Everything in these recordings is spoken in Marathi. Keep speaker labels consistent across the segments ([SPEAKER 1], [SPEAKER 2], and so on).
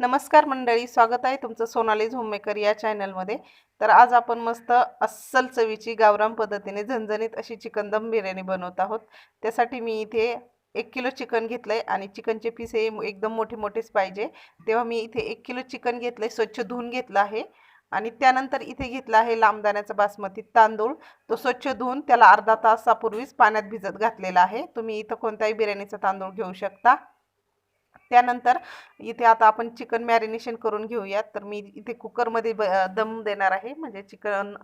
[SPEAKER 1] नमस्कार मंडळी स्वागत आहे तुमचं सोनालीज होममेकर या चॅनलमध्ये. तर आज आपण मस्त अस्सल चवीची गावरान पद्धतीने झणझणीत अशी चिकन दम बिर्याणी बनवत आहोत. त्यासाठी मी इथे एक किलो चिकन घेतलं आहे आणि चिकनचे पीस हे एकदम मोठे मोठेच पाहिजे. तेव्हा मी इथे एक किलो चिकन घेतलं आहे स्वच्छ धुवून घेतलं आहे. आणि त्यानंतर इथे घेतला आहे लांबदाण्याचा बासमती तांदूळ. तो स्वच्छ धुवून त्याला अर्धा तासापूर्वीच पाण्यात भिजत घातलेला आहे. तुम्ही इथं कोणत्याही बिर्याणीचा तांदूळ घेऊ शकता. त्यानंतर इथे आता आपण चिकन मॅरिनेशन करून घेऊयात. तर मी इथे कुकरमध्ये ब दम देणार आहे. म्हणजे चिकन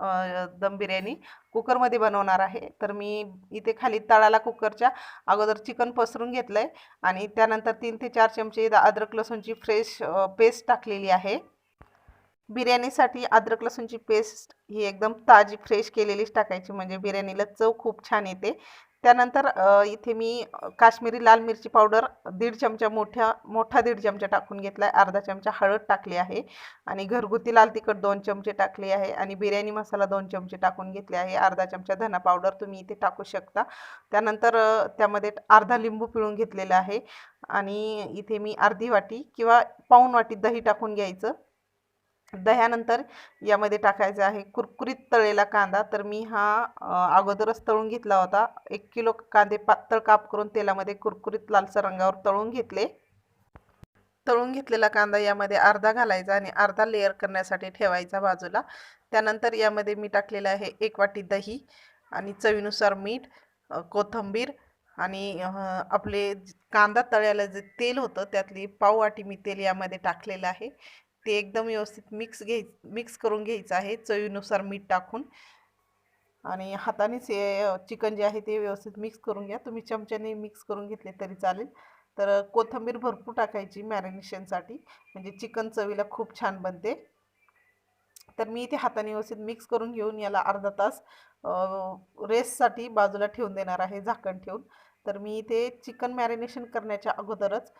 [SPEAKER 1] दम बिर्याणी कुकरमध्ये बनवणार आहे. तर मी इथे खाली तळाला कुकरच्या अगोदर चिकन पसरून घेतलं आहे आणि त्यानंतर तीन ते चार चमचे अद्रक लसूणची फ्रेश पेस्ट टाकलेली आहे. बिर्याणीसाठी अद्रक लसूणची पेस्ट ही एकदम ताजी फ्रेश केलेलीच टाकायची. म्हणजे बिर्याणीला चव खूप छान येते. त्यानंतर इथे मी काश्मीरी लाल मिरची पावडर दीड चमचा मोठ्या मोठा दीड चमचा टाकून घेतला आहे अर्धा चमचा हळद टाकली आहे आणि घरगुती लाल तिखट दोन चमचे टाकले आहे आणि बिर्याणी मसाला दोन चमचे टाकून घेतले आहे. अर्धा चमचा धना पावडर तुम्ही इथे टाकू शकता. त्यानंतर त्यामध्ये अर्धा लिंबू पिळून घेतलेला आहे आणि इथे मी अर्धी वाटी किंवा पाऊण वाटी दही टाकून घ्यायचं. दह्यानंतर यामध्ये टाकायचा आहे कुरकुरीत तळलेला कांदा. तर मी हा अगोदरच तळून घेतला होता. एक किलो कांदे पातळ काप करून तेलामध्ये कुरकुरीत लालसर रंगावर तळून घेतले. तळून घेतलेला कांदा यामध्ये अर्धा घालायचा आणि अर्धा लेअर करण्यासाठी ठेवायचा बाजूला. त्यानंतर यामध्ये मी टाकलेलं आहे एक वाटी दही आणि चवीनुसार मीठ कोथिंबीर आणि आपले कांदा तळ्याला जे तेल होतं त्यातली पाव वाटी मी तेल यामध्ये टाकलेलं आहे. ते एकदम व्यवस्थित मिक्स घ्याय मिक्स करून घ्यायचं आहे चवीनुसार मीठ टाकून. आणि हातानेच हे चिकन जे आहे ते व्यवस्थित मिक्स करून घ्या. तुम्ही चमच्याने मिक्स करून घेतले तरी चालेल. तर कोथिंबीर भरपूर टाकायची मॅरिनेशनसाठी. म्हणजे चिकन चवीला खूप छान बनते. तर मी इथे हाताने व्यवस्थित मिक्स करून घेऊन याला अर्धा तास रेससाठी बाजूला ठेवून देणार आहे झाकण ठेवून. तर मी इथे चिकन मॅरिनेशन करण्याच्या अगोदरच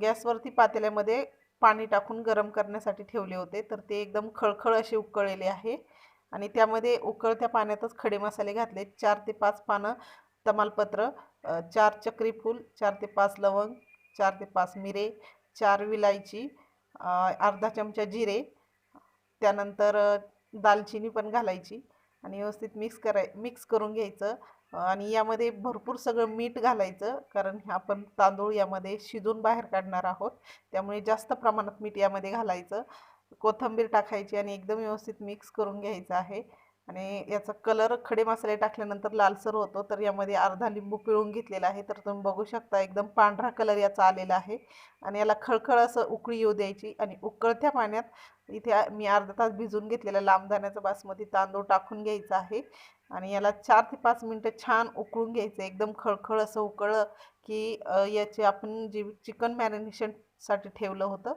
[SPEAKER 1] गॅसवरती पातेल्यामध्ये पाणी टाकून गरम करण्यासाठी ठेवले होते. तर ते एकदम खळखळ असे उकळलेले आहे. आणि त्यामध्ये उकळत्या पाण्यातच खडे मसाले घातले. चार ते पाच पानं तमालपत्र चार चक्रीफूल चार ते पाच लवंग चार ते पाच मिरे चार विलायची अर्धा चमचा जिरे त्यानंतर दालचिनी पण घालायची. आणि व्यवस्थित मिक्स कराय मिक्स करून घ्यायचं. आणि यामध्ये भरपूर सगळं मीठ घालायचं कारण आपण तांदूळ यामध्ये शिजून बाहेर काढणार आहोत. त्यामुळे जास्त प्रमाणात मीठ यामध्ये घालायचं. कोथिंबीर टाकायची आणि एकदम व्यवस्थित मिक्स करून घ्यायचं आहे. आणि याचा कलर खडे मसाले टाकल्यानंतर लालसर होतो. तर यामध्ये अर्धा लिंबू पिळून घेतलेला आहे. तर तुम्ही बघू शकता एकदम पांढरा कलर याचा आलेला आहे. आणि याला खळखळ असं उकळी येऊ द्यायची. आणि उकळत्या पाण्यात इथे मी अर्धा तास भिजून घेतलेला लांबदाण्याचा बासमती तांदूळ टाकून घ्यायचा आहे. आणि याला चार ते पाच मिनटं छान उकळून घ्यायचं. एकदम खळखळ असं उकळलं की याचे आपण जे चिकन मॅरिनेशनसाठी ठेवलं होतं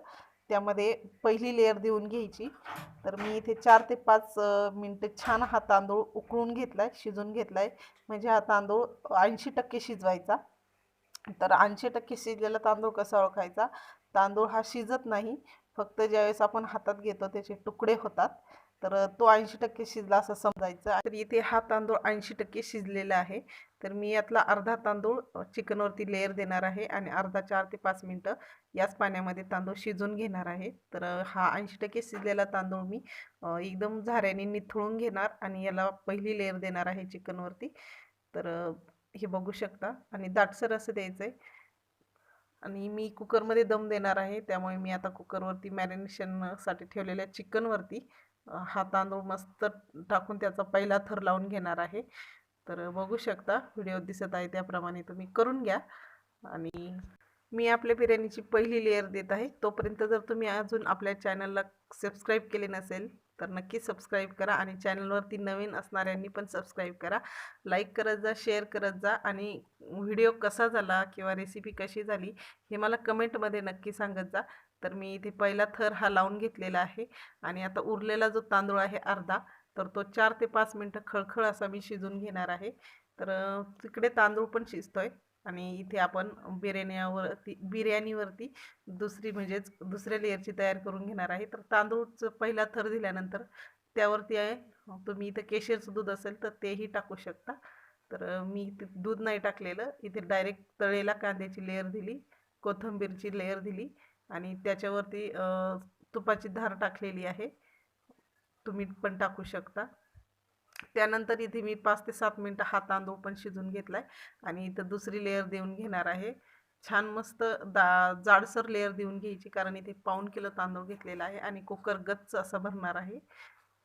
[SPEAKER 1] त्यामध्ये पहिली लेअर देऊन घ्यायची. तर मी इथे चार ते पाच मिनटं छान हा तांदूळ उकळून घेतला आहे शिजून घेतला आहे म्हणजे हा तांदूळ ऐंशी टक्के शिजवायचा. तर ऐंशी टक्के शिजलेला तांदूळ कसा ओळखायचा? तांदूळ हा शिजत नाही. फक्त ज्यावेळेस आपण हातात घेतो त्याचे तुकडे होतात. तर तो ऐंशी टक्के शिजला असं समजायचं. तर इथे हा तांदूळ ऐंशी टक्के शिजलेला आहे. तर मी यातला अर्धा तांदूळ चिकनवरती लेअर देणार आहे आणि अर्धा चार ते पाच मिनटं याच पाण्यामध्ये तांदूळ शिजून घेणार आहे. तर हा ऐंशी टक्के शिजलेला तांदूळ मी एकदम झाऱ्याने निथळून घेणार आणि याला पहिली लेअर देणार आहे चिकनवरती. तर हे बघू शकता आणि दाटसर असं द्यायचं आहे आणि मी कुकरमध्ये दम देणार आहे त्यामुळे मी आता कुकरवरती मॅरिनेशनसाठी ठेवलेल्या चिकनवरती हा तांदूळ मस्त टाकून त्याचा पहिला थर लावून घेणार आहे. तर बघू शकता. व्हिडिओ दिसत आहे त्याप्रमाणे तुम्ही करून घ्या. आणि मी आपल्या बिर्याणीची पहिली लेअर देत आहे. तोपर्यंत जर तुम्ही अजून आपल्या चॅनलला सबस्क्राईब केले नसेल तर नक्की सबस्क्राईब करा आणि चॅनलवरती नवीन असणाऱ्यांनी पण सबस्क्राईब करा. लाईक करत जा शेअर करत जा आणि व्हिडिओ कसा झाला किंवा रेसिपी कशी झाली हे मला कमेंटमध्ये नक्की सांगत जा. तर मी इथे पहिला थर हा लावून घेतलेला आहे. आणि आता उरलेला जो तांदूळ आहे अर्धा तर तो चार ते पाच मिनटं खळखळ असा मी शिजून घेणार आहे. तर तिकडे तांदूळ पण शिजतोय आणि इथे आपण बिर्याणीवरती बिर्याणीवरती दुसरी म्हणजेच दुसऱ्या लेअरची तयार करून घेणार आहे. तर तांदूळचं पहिला थर दिल्यानंतर त्यावरती आहे तुम्ही इथं केशरचं दूध असेल तर तेही टाकू शकता. तर मी इथे दूध नाही टाकलेलं इथे डायरेक्ट तळेला कांद्याची लेअर दिली कोथंबीरची लेअर दिली आणि त्याच्यावरती तुपाची धार टाकलेली आहे. तुम्ही पण टाकू शकता. त्यानंतर इथे मी पाच ते सात मिनटं हा तांदूळ पण शिजून घेतलाय आणि इथं दुसरी लेअर देऊन घेणार आहे. छान मस्त दा जाडसर लेअर देऊन घ्यायची कारण इथे पाऊण किलो तांदूळ घेतलेला आहे आणि कुकर गच्च असा भरणार आहे.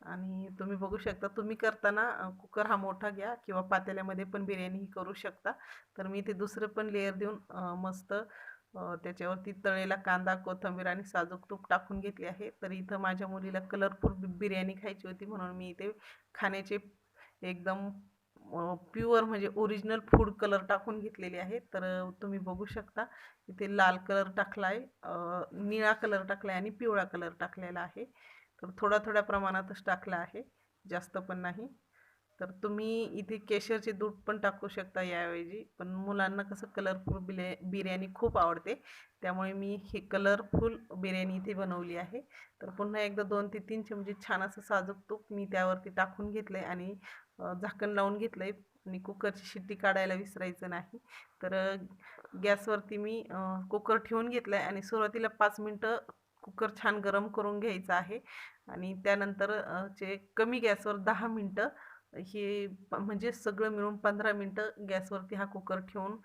[SPEAKER 1] आणि तुम्ही बघू शकता तुम्ही करताना कुकर हा मोठा घ्या किंवा पातेल्यामध्ये पण बिर्याणी ही करू शकता. तर मी इथे दुसरं पण लेअर देऊन मस्त त्याच्यावरती तळेला कांदा कोथिंबीर आणि साजूक तूप टाकून घेतले आहे. तर इथं माझ्या मुलीला कलरफुल बिर्याणी खायची होती म्हणून मी इथे खाण्याचे एकदम प्युअर म्हणजे ओरिजिनल फूड कलर टाकून घेतलेले आहे. तर तुम्ही बघू शकता इथे लाल कलर टाकला आहे निळा कलर टाकला आहे आणि पिवळा कलर टाकलेला आहे. तर थोड्या थोड्या प्रमाणातच टाकला आहे. जास्त पण नाही. तर तुम्ही इथे केशरचे दूध पण टाकू शकता याऐवजी. पण मुलांना कसं कलरफुल बिले बिर्याणी खूप आवडते. त्यामुळे मी हे कलरफुल बिर्याणी इथे बनवली आहे. तर पुन्हा एकदा दोन ते तीन चमचे छान असं साजूक तूप मी त्यावरती टाकून घेतलं आहे आणि झाकण लावून घेतलं आहे आणि कुकरची शिट्टी काढायला विसरायचं नाही. तर गॅसवरती मी कुकर ठेवून घेतलं आहे आणि सुरुवातीला पाच मिनटं कुकर छान गरम करून घ्यायचं आहे. आणि त्यानंतर जे चे कमी गॅसवर दहा मिनटं हे प- म्हणजे सगळं मिळून पंधरा मिनटं गॅसवरती हा कुकर ठेवून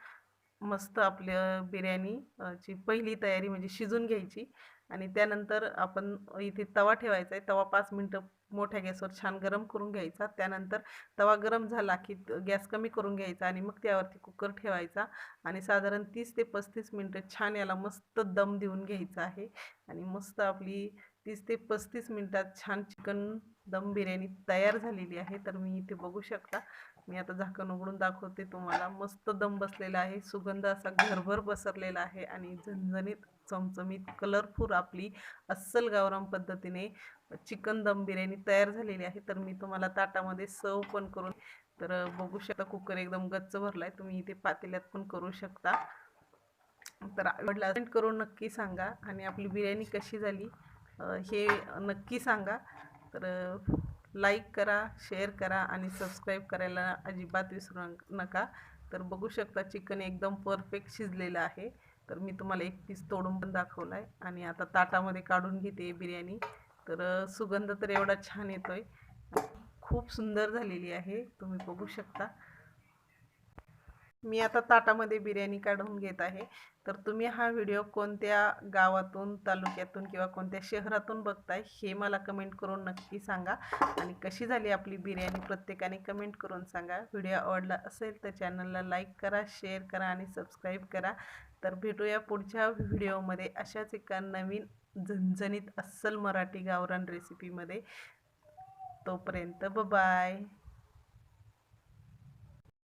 [SPEAKER 1] मस्त आपल्या बिर्याणी ची पहिली तयारी म्हणजे शिजून घ्यायची. आणि त्यानंतर आपण इथे तवा ठेवायचा आहे. तवा पाच मिनटं मोठ्या गॅसवर छान गरम करून घ्यायचा. त्यानंतर तवा गरम झाला की गॅस कमी करून घ्यायचा आणि मग त्यावरती कुकर ठेवायचा. आणि साधारण तीस ते पस्तीस मिनटं छान याला मस्त दम देऊन घ्यायचा आहे. आणि मस्त आपली तीस ते पस्तीस मिनटात छान चिकन दम बिर्याणी तयार झालेली आहे तर मी इथे बघू शकता. मी आता झाकण उघडून दाखवते तुम्हाला. मस्त दम बसलेला आहे सुगंध असा घरभर पसरलेला आहे आणि झणझणीत चमचमीत कलरफुल आपली अस्सल गावराम पद्धतीने चिकन दम बिर्याणी तयार झालेली आहे. तर मी तुम्हाला ताटामध्ये सर्व पण करून तर बघू शकता कुकर एकदम गच्च आहे तुम्ही इथे पातेल्यात पण करू शकता. तर आवडला करून नक्की सांगा आणि आपली बिर्याणी कशी झाली हे नक्की सांगा. तर लाईक करा शेअर करा आणि सबस्क्राईब करायला अजिबात विसरू नका. तर बघू शकता चिकन एकदम परफेक्ट शिजलेलं आहे. तर मी तुम्हाला एक पीस तोडून पण दाखवला आहे आणि आता ताटामध्ये काढून घेते बिर्याणी. तर सुगंध तर एवढा छान येतो आहे खूप सुंदर झालेली आहे. तुम्ही बघू शकता. मी आता ताटामध्ये बिर्याणी काढून घेत आहे. तर तुम्ही हा व्हिडिओ कोणत्या गावातून तालुक्यातून किंवा कोणत्या शहरातून बघताय हे मला कमेंट करून नक्की सांगा. आणि कशी झाली आपली बिर्याणी प्रत्येकाने कमेंट करून सांगा. व्हिडिओ आवडला असेल तर चॅनलला लाईक करा शेअर करा आणि सबस्क्राईब करा. तर भेटूया पुढच्या व्हिडिओमध्ये अशाच एका नवीन झणझणीत अस्सल मराठी गावरान रेसिपीमध्ये तोपर्यंत बाय